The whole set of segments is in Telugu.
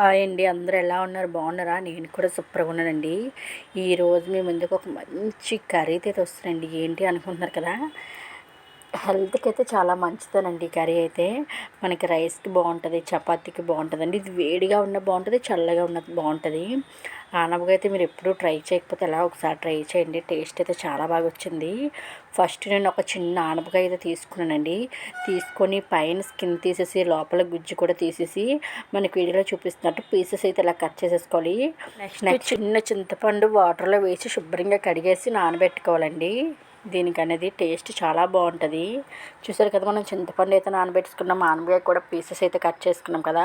హాయ్ అండి. అందరూ ఎలా ఉన్నారు? బాగున్నారా? నేను కూడా సూపర్గా ఉన్నానండి. ఈరోజు మీ ముందుకు ఒక మంచి కర్రీ అయితే వస్తుందండి ఏంటి అనుకుంటున్నారు కదా? హెల్త్కి అయితే చాలా మంచిదేనండి ఈ కర్రీ అయితే. మనకి రైస్కి బాగుంటుంది చపాతీకి బాగుంటుందండి ఇది వేడిగా ఉన్న బాగుంటుంది చల్లగా ఉన్నది బాగుంటుంది ఆనపకాయ అయితే మీరు ఎప్పుడూ ట్రై చేయకపోతే ఎలా ఒకసారి ట్రై చేయండి. టేస్ట్ అయితే చాలా బాగా వచ్చింది. ఫస్ట్ నేను ఒక చిన్న ఆనపకాయ అయితే తీసుకున్నానండి. తీసుకొని పైన స్కిన్ తీసేసి లోపల గుజ్జు కూడా తీసేసి మనకి వీడియోలో చూపిస్తున్నట్టు పీసెస్ అయితే ఇలా కట్ చేసేసుకోవాలి. నెక్స్ట్ చిన్న చింతపండు వాటర్లో వేసి శుభ్రంగా కడిగేసి నానబెట్టుకోవాలండి. దీనికి అనేది టేస్ట్ చాలా బాగుంటుంది. చూసారు కదా మనం చింతపండు అయితే నానబెట్టుకున్నాం ఆనపకాయ కూడా పీసెస్ అయితే కట్ చేసుకున్నాం కదా.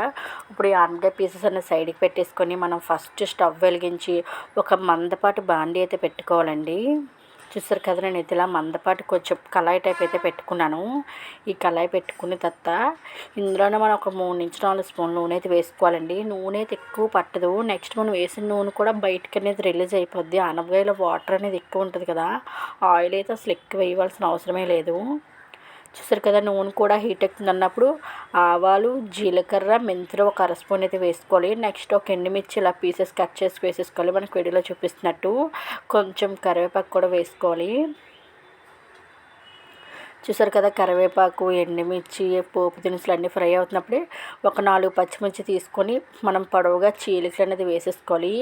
ఇప్పుడు ఈ ఆనపకాయ పీసెస్ అన్న సైడ్కి పెట్టేసుకొని మనం ఫస్ట్ స్టవ్ వెలిగించి ఒక మందపాటు బాండీ అయితే పెట్టుకోవాలండి. చూస్తారు కదా నేను అయితే ఇలా మందపాటి కొంచెం కళాయి టైప్ అయితే పెట్టుకున్నాను. ఈ కళాయి పెట్టుకున్న తర్వాత ఇందులోనే మనం ఒక మూడు నుంచి నాలుగు స్పూన్ నూనె అయితే వేసుకోవాలండి. నూనె అయితే ఎక్కువ పట్టదు. నెక్స్ట్ మనం వేసిన నూనె కూడా బయటకు అనేది రిలీజ్ అయిపోద్ది. అనపకాయలో వాటర్ అనేది ఎక్కువ ఉంటుంది కదా ఆయిల్ అయితే అసలు ఎక్కువ వేయవలసిన అవసరమే లేదు. చూసారు కదా నూనె కూడా హీట్ ఎక్కుతుంది అన్నప్పుడు ఆవాలు జీలకర్ర మెంతులు ఒక అర స్పూన్ అయితే వేసుకోవాలి. నెక్స్ట్ ఒక ఎండుమిర్చి ఇలా పీసెస్ కట్ చేసి వేసేసుకోవాలి. మనకు వీడియోలో చూపిస్తున్నట్టు కొంచెం కరివేపాకు కూడా వేసుకోవాలి. చూసారు కదా కరివేపాకు ఎండుమిర్చి పోపు దినుసులు అన్నీ ఫ్రై అవుతున్నప్పుడే ఒక నాలుగు పచ్చిమిర్చి తీసుకొని మనం పొడవుగా చీలికలు అనేది వేసేసుకోవాలి.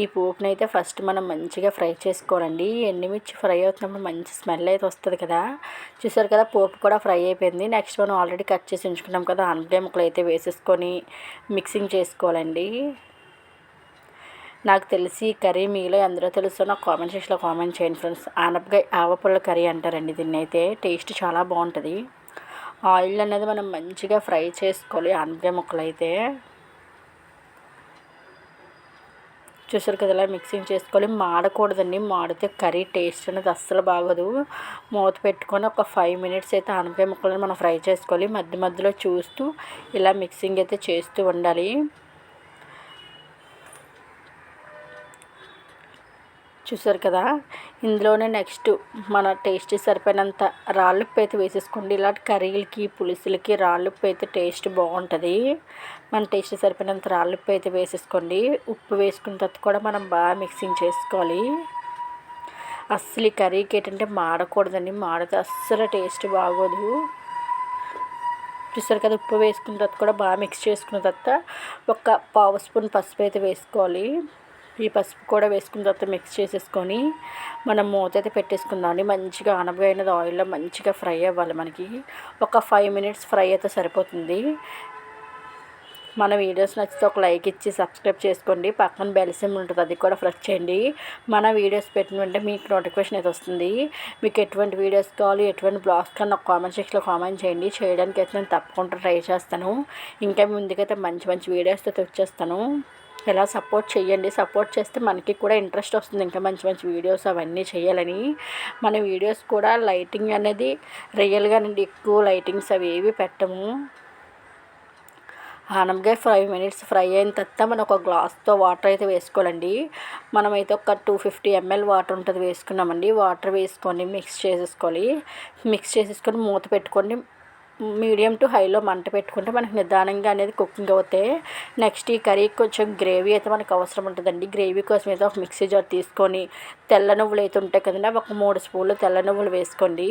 ఈ పోపుని అయితే ఫస్ట్ మనం మంచిగా ఫ్రై చేసుకోవాలండి. ఎండుమిర్చి ఫ్రై అవుతున్నప్పుడు మంచి స్మెల్ అయితే వస్తుంది కదా. చూసారు కదా పోపు కూడా ఫ్రై అయిపోయింది. నెక్స్ట్ మనం ఆల్రెడీ కట్ చేసి ఉంచుకున్నాం కదా ఆనపకాయ ముక్కలు అయితే వేసేసుకొని మిక్సింగ్ చేసుకోవాలండి. నాకు తెలిసి కర్రీ మీలో ఎందరో తెలుసు నాకు కామెంట్ సెక్షన్లో కామెంట్ చేయండి ఫ్రెండ్స్ ఆనపకాయ ఆవపుల్ల కర్రీ అంటారండి దీన్ని. అయితే టేస్ట్ చాలా బాగుంటుంది. ఆయిల్ అనేది మనం మంచిగా ఫ్రై చేసుకోవాలి ఆనపకాయ ముక్కలు అయితే. చూసారు కదా ఇలా మిక్సింగ్ చేసుకోవాలి. మాడకూడదండి. మాడితే కర్రీ టేస్ట్ అనేది అస్సలు బాగోదు. మూత పెట్టుకొని ఒక ఫైవ్ మినిట్స్ అయితే ఆనపకాయ ముక్కలను మనం ఫ్రై చేసుకోవాలి. మధ్య మధ్యలో చూస్తూ ఇలా మిక్సింగ్ అయితే చేస్తూ ఉండాలి. చూసారు కదా? ఇందులోనే నెక్స్ట్ మన టేస్ట్ సరిపోయినంత రాళ్ళుప్పు అయితే వేసేసుకోండి. ఇలాంటి కర్రీలకి పులుసులకి రాళ్ళుప్పు అయితే టేస్ట్ బాగుంటుంది. మన టేస్ట్ సరిపోయినంత రాళ్ళుప్పు అయితే వేసేసుకోండి. ఉప్పు వేసుకున్న తర్వాత కూడా మనం బాగా మిక్సింగ్ చేసుకోవాలి. అస్సలు ఈ కర్రీకి ఏంటంటే మాడకూడదండి. మాడితే అస్సలు టేస్ట్ బాగోదు. చూసారు కదా? ఉప్పు వేసుకున్న తర్వాత కూడా బాగా మిక్స్ చేసుకున్న తర్వాత ఒక పావు స్పూన్ పసుపు అయితే వేసుకోవాలి. ఈ పసుపు కూడా వేసుకున్న తర్వాత మిక్స్ చేసేసుకొని మనం మూత అయితే పెట్టేసుకుందామండి. మంచిగా ఆనపకాయ ఆయిల్లో మంచిగా ఫ్రై అవ్వాలి మనకి. ఒక ఫైవ్ మినిట్స్ ఫ్రై అయితే సరిపోతుంది. మన వీడియోస్ నచ్చితే ఒక లైక్ ఇచ్చి సబ్స్క్రైబ్ చేసుకోండి. పక్కన బెల్ సిమ్ ఉంటుంది అది కూడా ప్రెస్ చేయండి. మన వీడియోస్ పెట్టిన వెంటనే మీకు నోటిఫికేషన్ అయితే వస్తుంది. మీకు ఎటువంటి వీడియోస్ కావాలి ఎటువంటి బ్లాగ్స్ కానీ నాకు కామెంట్ సెక్షన్లో కామెంట్ చేయండి. చేయడానికి అయితే నేను తప్పకుండా ట్రై చేస్తాను. ఇంకా ముందుకైతే మంచి మంచి వీడియోస్ అయితే వచ్చేస్తాను ఎలా సపోర్ట్ చేయండి సపోర్ట్ చేస్తే మనకి కూడా ఇంట్రెస్ట్ వస్తుంది. ఇంకా మంచి మంచి వీడియోస్ అవన్నీ చేయాలని మన వీడియోస్ కూడా లైటింగ్ అనేది రియల్గా నుండి ఎక్కువ లైటింగ్స్ అవి ఏవి పెట్టము. ఆనపకాయ ఫైవ్ మినిట్స్ ఫ్రై అయిన తర్వాత మనం ఒక గ్లాస్తో వాటర్ అయితే వేసుకోవాలండి. మనమైతే ఒక టూ ఫిఫ్టీ ఎంఎల్ వాటర్ ఉంటుంది వేసుకున్నామండి. వాటర్ వేసుకొని మిక్స్ చేసేసుకోవాలి. మిక్స్ చేసేసుకొని మూత పెట్టుకొని మీడియం టు హైలో మంట పెట్టుకుంటే మనకి నిదానంగా అనేది కుకింగ్ అవుతాయి నెక్స్ట్ ఈ కర్రీకి కొంచెం గ్రేవీ అయితే మనకు అవసరం ఉంటుందండి. గ్రేవీ కోసం అయితే ఒక మిక్సీ జార్ తీసుకొని తెల్ల నువ్వులు అయితే ఉంటాయి కదండి ఒక మూడు స్పూన్లు తెల్ల నువ్వులు వేసుకోండి.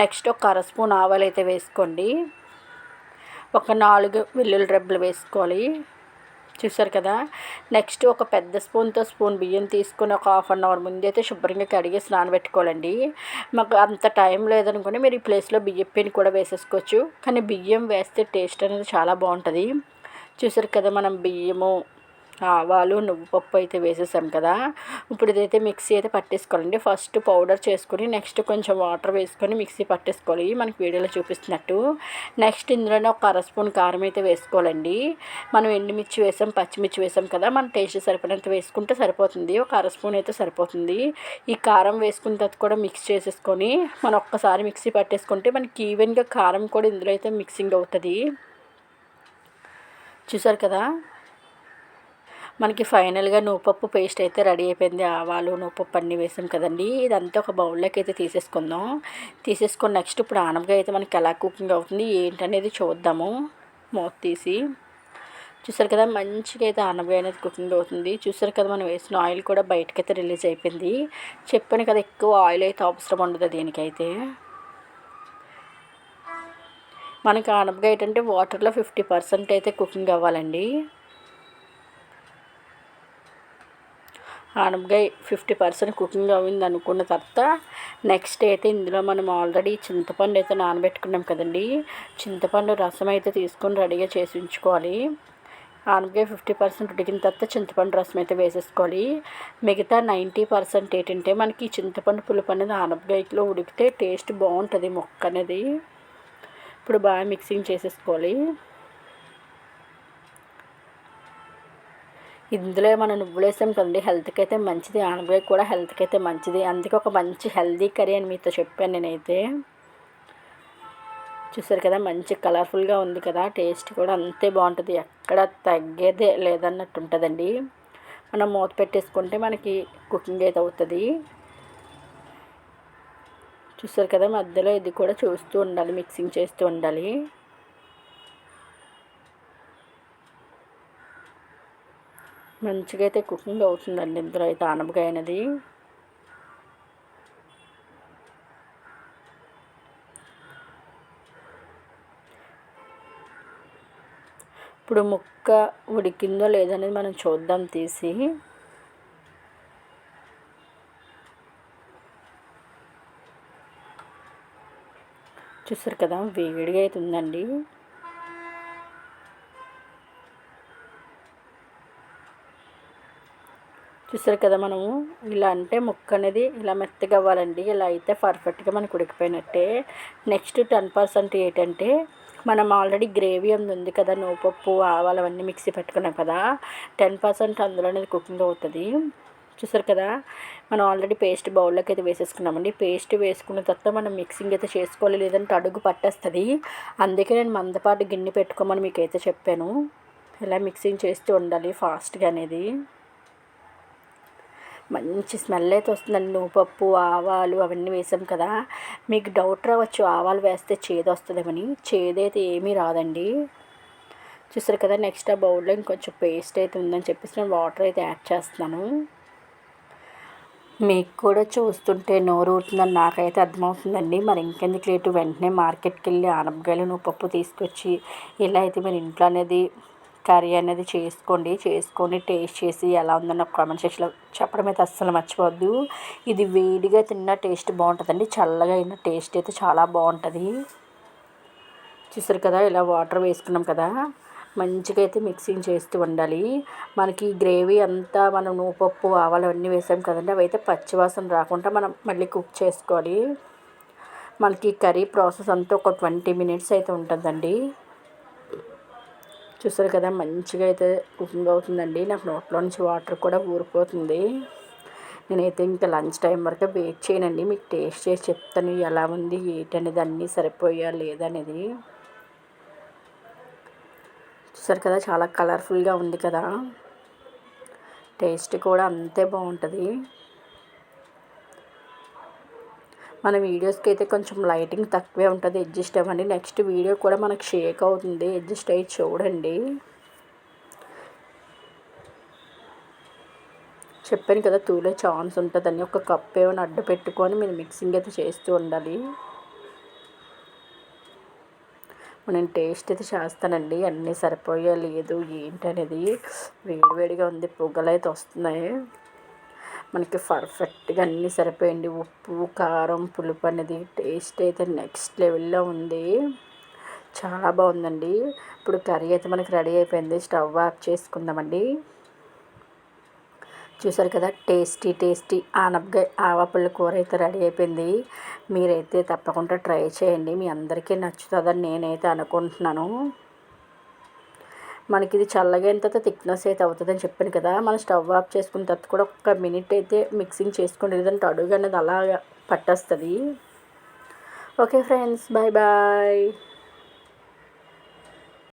నెక్స్ట్ ఒక అర స్పూన్ ఆవాలు అయితే వేసుకోండి. ఒక నాలుగు వెల్లుల్లి రెబ్బలు వేసుకోవాలి. చూసారు కదా? నెక్స్ట్ ఒక పెద్ద స్పూన్తో స్పూన్ బియ్యం తీసుకొని ఒక హాఫ్ అన్ అవర్ ముందు అయితే శుభ్రంగా కడిగేసి నానబెట్టుకోవాలండి మాకు అంత టైం లేదనుకుని మీరు ఈ ప్లేస్లో బియ్యం పిండి కూడా వేసేసుకోవచ్చు. కానీ బియ్యం వేస్తే టేస్ట్ అనేది చాలా బాగుంటుంది. చూసారు కదా మనం బియ్యము ఆవాలు నువ్వు పప్పు అయితే వేసేసాం కదా. ఇప్పుడు ఇదైతే మిక్సీ అయితే పట్టేసుకోవాలండి. ఫస్ట్ పౌడర్ చేసుకుని నెక్స్ట్ కొంచెం వాటర్ వేసుకొని మిక్సీ పట్టేసుకోవాలి. మనకి వీడియోలో చూపిస్తున్నట్టు. నెక్స్ట్ ఇందులోనే ఒక అర స్పూన్ కారం అయితే వేసుకోవాలండి. మనం ఎండుమిర్చి వేసాం పచ్చిమిర్చి వేసాం కదా. మన టేస్ట్ సరిపడినంత వేసుకుంటే సరిపోతుంది. ఒక అర స్పూన్ అయితే సరిపోతుంది. ఈ కారం వేసుకున్న తర్వాత కూడా మిక్స్ చేసేసుకొని మనం ఒక్కసారి మిక్సీ పట్టేసుకుంటే మనకి ఈవెన్గా కారం కూడా ఇందులో అయితే మిక్సింగ్ అవుతుంది. చూసారు కదా? మనకి ఫైనల్గా నువ్వుపప్పు పేస్ట్ అయితే రెడీ అయిపోయింది. ఆవాలు నువ్వుపప్పు అన్నీ వేసాం కదండి. ఇదంతా ఒక బౌల్లోకి అయితే తీసేసుకుందాం. తీసేసుకొని నెక్స్ట్ ఇప్పుడు ఆనపకాయ అయితే మనకి ఎలా కుకింగ్ అవుతుంది ఏంటనేది చూద్దాము. మూత తీసి. చూసారు కదా మంచిగా అయితే ఆనపకాయ అనేది కుకింగ్ అవుతుంది. చూసారు కదా మనం వేసిన ఆయిల్ కూడా బయటకైతే రిలీజ్ అయిపోయింది. చెప్పాను కదా ఎక్కువ ఆయిల్ అయితే అవసరం ఉండదు దీనికైతే. మనకి ఆనపకాయ ఏంటంటే వాటర్లో ఫిఫ్టీ పర్సెంట్ అయితే కుకింగ్ అవ్వాలండి. ఆనపకాయ ఫిఫ్టీ పర్సెంట్ కుకింగ్ అయింది అనుకున్న తర్వాత నెక్స్ట్ అయితే ఇందులో మనం ఆల్రెడీ చింతపండు అయితే నానబెట్టుకున్నాం కదండి. చింతపండు రసం అయితే తీసుకొని రెడీగా చేసి ఉంచుకోవాలి. ఆనపకాయ ఫిఫ్టీ పర్సెంట్ ఉడికిన తర్వాత చింతపండు రసం అయితే వేసేసుకోవాలి. మిగతా నైంటీ పర్సెంట్ ఏంటంటే మనకి చింతపండు పులుపు అనేది ఆనపకాయలో ఉడికితే టేస్ట్ బాగుంటుంది మొక్క అనేది. ఇప్పుడు బాగా మిక్సింగ్ చేసేసుకోవాలి. ఇందులో మనం నువ్వులు వేసాం కదండి హెల్త్కి అయితే మంచిది ఆనపకాయ కూడా హెల్త్కి అయితే మంచిది. అందుకే ఒక మంచి హెల్దీ కర్రీ అని మీతో చెప్పాను నేనైతే. చూసారు కదా మంచి కలర్ఫుల్గా ఉంది కదా టేస్ట్ కూడా అంతే బాగుంటుంది. ఎక్కడ తగ్గేదే లేదన్నట్టు ఉంటుందండి. మనం మూత పెట్టేసుకుంటే మనకి కుకింగ్ అయితే అవుతుంది. చూసారు కదా మధ్యలో ఇది కూడా చూస్తూ ఉండాలి మిక్సింగ్ చేస్తూ ఉండాలి. మంచిగా అయితే కుకింగ్ అవుతుందండి ఇందులో అయితే ఆనపకాయ అనేది ఇప్పుడు ముక్క ఉడికిందో లేదనేది మనం చూద్దాం తీసి. చూసారు కదా వేడిగా అయితే చూసారు కదా మనము? ఇలా అంటే ముక్క అనేది ఇలా మెత్తగా అవ్వాలండి. ఇలా అయితే పర్ఫెక్ట్గా మనకు ఉడికిపోయినట్టే. నెక్స్ట్ టెన్ పర్సెంట్ ఏంటంటే మనం ఆల్రెడీ గ్రేవీ అందు ఉంది కదా నోపప్పు ఆవాలు అవన్నీ మిక్సీ పెట్టుకున్నాం కదా టెన్ పర్సెంట్ అందులో అనేది కుకింగ్ అవుతుంది. చూసారు కదా? మనం ఆల్రెడీ పేస్ట్ బౌల్లోకి అయితే వేసేసుకున్నామండి. పేస్ట్ వేసుకున్న తర్వాత మనం మిక్సింగ్ అయితే చేసుకోవాలి లేదంటే అడుగు పట్టేస్తుంది. అందుకే నేను మందపాటు గిన్నె పెట్టుకోమని మీకైతే చెప్పాను. ఇలా మిక్సింగ్ చేస్తూ ఉండాలి ఫాస్ట్గా అనేది. మంచి స్మెల్ అయితే వస్తుందండి. నువ్వుపప్పు ఆవాలు అవన్నీ వేసాం కదా. మీకు డౌట్ రావచ్చు ఆవాలు వేస్తే చేదు వస్తుందేమని. చేదైతే ఏమీ రాదండి. చూసారు కదా నెక్స్ట్ ఆ బౌల్లో ఇంకొంచెం పేస్ట్ అయితే ఉందని చెప్పేసి నేను వాటర్ అయితే యాడ్ చేస్తున్నాను. మీకు కూడా చూస్తుంటే నోరు ఊరుతుందని నాకైతే అర్థమవుతుందండి. మరి ఇంకెందుకు లేటు వెంటనే మార్కెట్కి వెళ్ళి ఆనపకాయలు నువ్వుపప్పు తీసుకొచ్చి ఇలా అయితే మీరు ఇంట్లో అనేది కర్రీ అనేది చేసుకోండి చేసుకొని టేస్ట్ చేసి ఎలా ఉందో నాకు కామెంట్ సెక్షన్లో చెప్పడం అయితే అస్సలు మర్చిపోవద్దు. ఇది వేడిగా తిన్న టేస్ట్ బాగుంటుందండి. చల్లగా అయిన టేస్ట్ అయితే చాలా బాగుంటుంది. చూసారు కదా ఇలా వాటర్ వేసుకున్నాం కదా మంచిగా అయితే మిక్సింగ్ చేస్తూ ఉండాలి. మనకి గ్రేవీ అంతా మనం నూపప్పు ఆవాలు అవన్నీ వేసాం కదండి అవి అయితే పచ్చివాసన రాకుండా మనం మళ్ళీ కుక్ చేసుకోవాలి. మనకి కర్రీ ప్రాసెస్ అంతా ఒక ట్వంటీ మినిట్స్ అయితే ఉంటుందండి. చూసారు కదా మంచిగా అయితే కుకింగ్ అవుతుందండి. నాకు నోట్లో నుంచి వాటర్ కూడా ఊరిపోతుంది. నేనైతే ఇంకా లంచ్ టైం వరకు వెయిట్ చేయనండి. మీకు టేస్ట్ చేసి చెప్తాను ఎలా ఉంది ఏంటనేది అన్నీ సరిపోయా లేదనేది చూసారు కదా చాలా కలర్ఫుల్గా ఉంది కదా. టేస్ట్ కూడా అంతే బాగుంటుంది. మన వీడియోస్కి అయితే కొంచెం లైటింగ్ తక్కువే ఉంటుంది. అడ్జస్ట్ అవ్వండి. నెక్స్ట్ వీడియో కూడా మనకు షేక్ అవుతుంది. అడ్జస్ట్ అయ్యి చూడండి. చెప్పాను కదా తూలే ఛాన్స్ ఉంటుందని. ఒక కప్ ఏమైనా అడ్డు పెట్టుకొని మీరు మిక్సింగ్ అయితే చేస్తూ ఉండాలి. నేను టేస్ట్ అయితే చేస్తానండి. అన్నీ సరిపోయా లేదు ఏంటనేది? వేడివేడిగా ఉంది. పొగలు అయితే వస్తున్నాయి. మనకి పర్ఫెక్ట్గా అన్నీ సరిపోయింది. ఉప్పు కారం పులుపు అనేది టేస్ట్ అయితే నెక్స్ట్ లెవెల్లో ఉంది. చాలా బాగుందండి. ఇప్పుడు కర్రీ అయితే మనకి రెడీ అయిపోయింది. స్టవ్ ఆఫ్ చేసుకుందామండి. చూసారు కదా టేస్టీ టేస్టీ ఆనపకాయ ఆవపల్లి కూర అయితే రెడీ అయిపోయింది. మీరైతే తప్పకుండా ట్రై చేయండి. మీ అందరికీ నచ్చుతుందని నేనైతే అనుకుంటున్నాను. మనకి ఇది చల్లగైన తర్వాత థిక్నెస్ అయితే అవుతుందని చెప్పాను కదా. మనం స్టవ్ ఆఫ్ చేసుకున్న తర్వాత కూడా ఒక మినిట్ అయితే మిక్సింగ్ చేసుకోండి. లేదంటే అడుగు అనేది అలా పట్టేస్తుంది. Okay friends bye bye